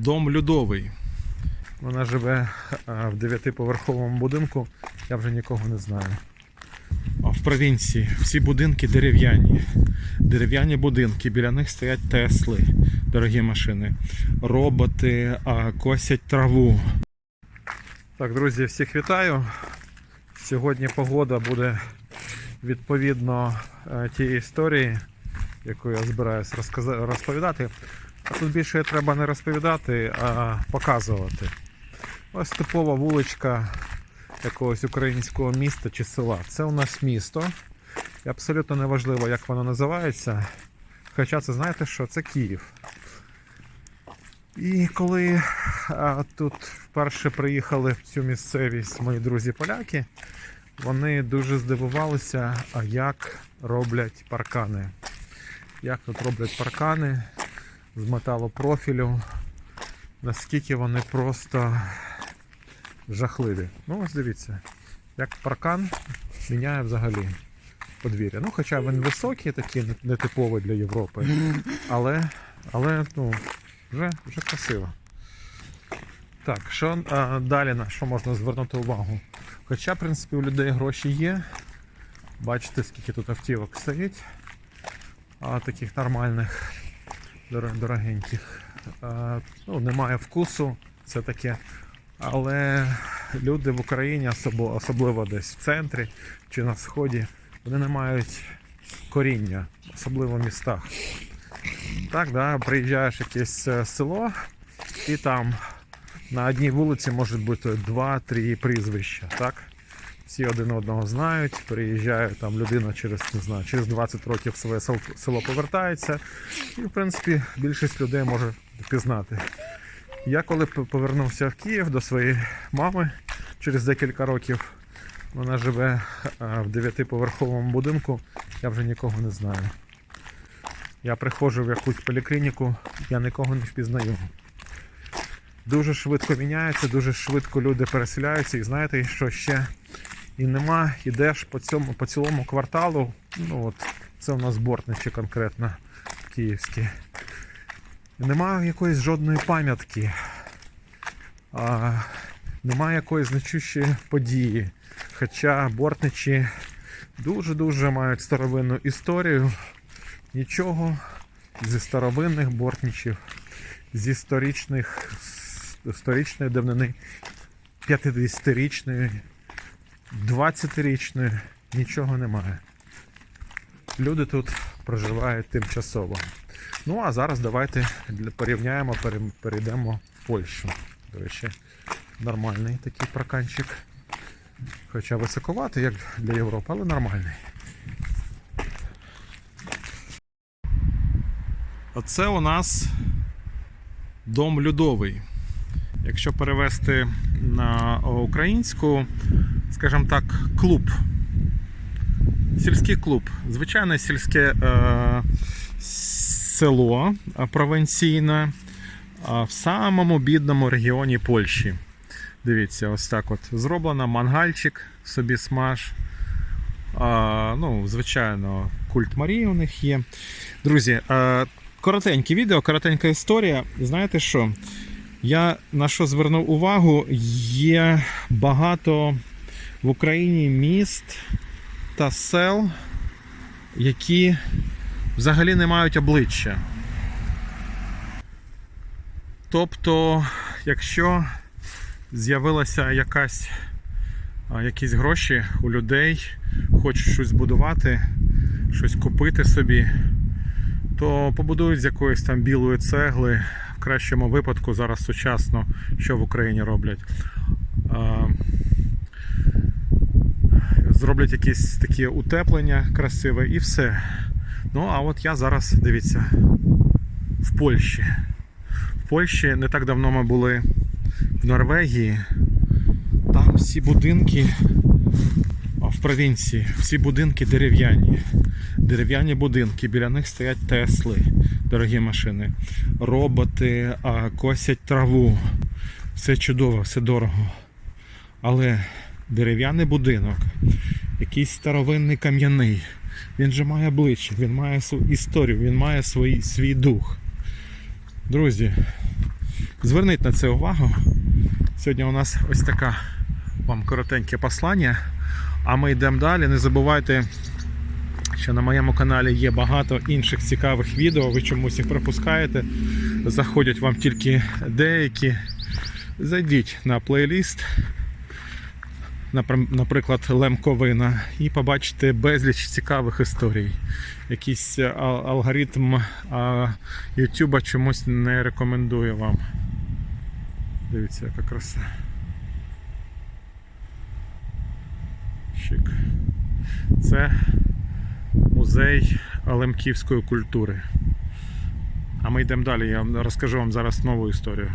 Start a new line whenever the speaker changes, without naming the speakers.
Дом Людовий.
Вона живе а, в дев'ятиповерховому будинку, я вже нікого не знаю.
В провінції всі будинки дерев'яні. Дерев'яні будинки, біля них стоять Тесли, дорогі машини. Роботи косять траву.
Так, друзі, всіх вітаю. Сьогодні погода буде відповідно е, тієї історії, яку я збираюсь розповідати. Тут більше треба не розповідати, а показувати. Ось типова вуличка якогось українського міста чи села. Це у нас місто. І абсолютно неважливо, як воно називається. Хоча це знаєте що? Це Київ. І коли а, тут вперше приїхали в цю місцевість мої друзі-поляки, вони дуже здивувалися, а як роблять паркани. Як тут роблять паркани з металопрофілю, наскільки вони просто жахливі. Ну, ось дивіться, як паркан міняє взагалі подвір'я. Ну, хоча він високий, такий нетиповий для Європи, але, але ну, вже, вже красиво. Так, що а, далі на що можна звернути увагу? Хоча, в принципі, у людей гроші є. Бачите, скільки тут автівок стоїть. А, таких нормальних, дорогеньких. Ну, немає вкусу, це таке. Але люди в Україні, особливо десь в центрі чи на сході, вони не мають коріння, особливо в містах. Так, да, приїжджаєш якесь е, село, і там на одній вулиці може бути два-три прізвища. Так? Всі один одного знають, приїжджає там людина через не знаю, через 20 років своє село повертається. І, в принципі, більшість людей може впізнати. Я коли повернувся в Київ до своєї мами через декілька років, вона живе е, в дев'ятиповерховому будинку, я вже нікого не знаю. Я приходжу в якусь поліклініку, я нікого не впізнаю. Дуже швидко міняється, дуже швидко люди переселяються, і знаєте, що ще і нема, ідеш по цьому, по цілому кварталу. Ну от це у нас бортничі конкретно київські. І Нема якоїсь жодної пам'ятки. А, немає якоїсь значущої події. Хоча бортничі дуже-дуже мають старовинну історію. Нічого зі старовинних бортничів, зі історичних, з історичної давнини 50-річної, 20-річної нічого немає. Люди тут проживають тимчасово. Ну а зараз давайте порівняємо, перейдемо в Польщу. До речі, нормальний такий парканчик. Хоча високоватий, як для Європи, але нормальний.
Оце у нас дом Людовий. Якщо перевести на українську, скажімо так, клуб. Сільський клуб. Звичайне сільське е, село е, провінційне е, в самому бідному регіоні Польщі. Дивіться, ось так от зроблено мангальчик собі смаж. А, ну, звичайно, культ Марії у них є. Друзі, е, коротеньке відео, коротенька історія. Знаєте що? Я на що звернув увагу, є багато в Україні міст та сел, які взагалі не мають обличчя. Тобто, якщо з'явилася якась якісь гроші у людей, хочуть щось будувати, щось купити собі, то побудують з якоїсь там білої цегли. В кращому випадку зараз сучасно, що в Україні роблять. Зроблять якісь такі утеплення красиве і все. Ну, а от я зараз, дивіться, в Польщі. В Польщі не так давно ми були в Норвегії. Там всі будинки в провінції, всі будинки дерев'яні. Дерев'яні будинки, біля них стоять Тесли, дорогі машини. Роботи косять траву. Все чудово, все дорого. Але дерев'яний будинок, якийсь старовинний кам'яний. Він же має обличчя, він має свою історію, він має свій, свій дух. Друзі, Зверніть на це увагу. Сьогодні у нас ось така вам коротеньке послання. А ми йдемо далі. Не забувайте, що на моєму каналі є багато інших цікавих відео. Ви чомусь їх пропускаєте. Заходять вам тільки деякі. Зайдіть на плейліст, наприклад, Лемковина, і побачите безліч цікавих історій. Якийсь е, алгоритм YouTube чомусь не рекомендує вам. Дивіться, яка краса. Шик. Це музей лемківської культури. А ми йдемо далі. Я розкажу вам зараз нову історію.